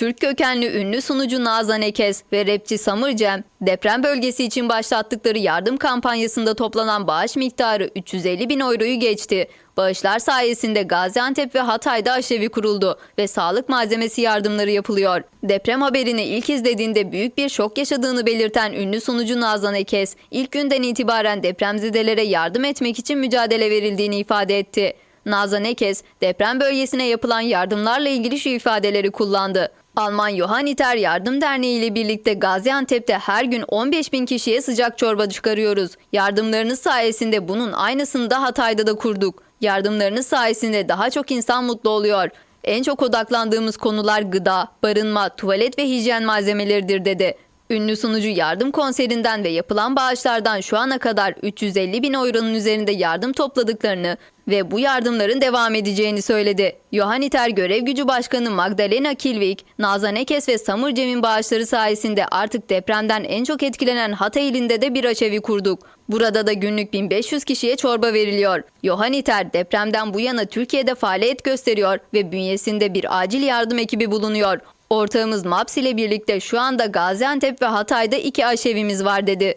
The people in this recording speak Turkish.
Türk kökenli ünlü sunucu Nazan Ekes ve rapçi Samır Cem, deprem bölgesi için başlattıkları yardım kampanyasında toplanan bağış miktarı 350 bin euroyu geçti. Bağışlar sayesinde Gaziantep ve Hatay'da aşevi kuruldu ve sağlık malzemesi yardımları yapılıyor. Deprem haberini ilk izlediğinde büyük bir şok yaşadığını belirten ünlü sunucu Nazan Ekes, ilk günden itibaren depremzedelere yardım etmek için mücadele verildiğini ifade etti. Nazan Ekes, deprem bölgesine yapılan yardımlarla ilgili şu ifadeleri kullandı. Alman Johanniter Yardım Derneği ile birlikte Gaziantep'te her gün 15 bin kişiye sıcak çorba çıkarıyoruz. Yardımlarınız sayesinde bunun aynısını da Hatay'da da kurduk. Yardımlarınız sayesinde daha çok insan mutlu oluyor. En çok odaklandığımız konular gıda, barınma, tuvalet ve hijyen malzemeleridir dedi. Ünlü sunucu yardım konserinden ve yapılan bağışlardan şu ana kadar 350 bin euronun üzerinde yardım topladıklarını ve bu yardımların devam edeceğini söyledi. Johanniter Görev Gücü Başkanı Magdalena Kilvik, Nazan Ekes ve Samur Cem'in bağışları sayesinde artık depremden en çok etkilenen Hatay ilinde de bir aşevi kurduk. Burada da günlük 1500 kişiye çorba veriliyor. Johanniter depremden bu yana Türkiye'de faaliyet gösteriyor ve bünyesinde bir acil yardım ekibi bulunuyor. Ortağımız MAPS ile birlikte şu anda Gaziantep ve Hatay'da iki aşevimiz var dedi.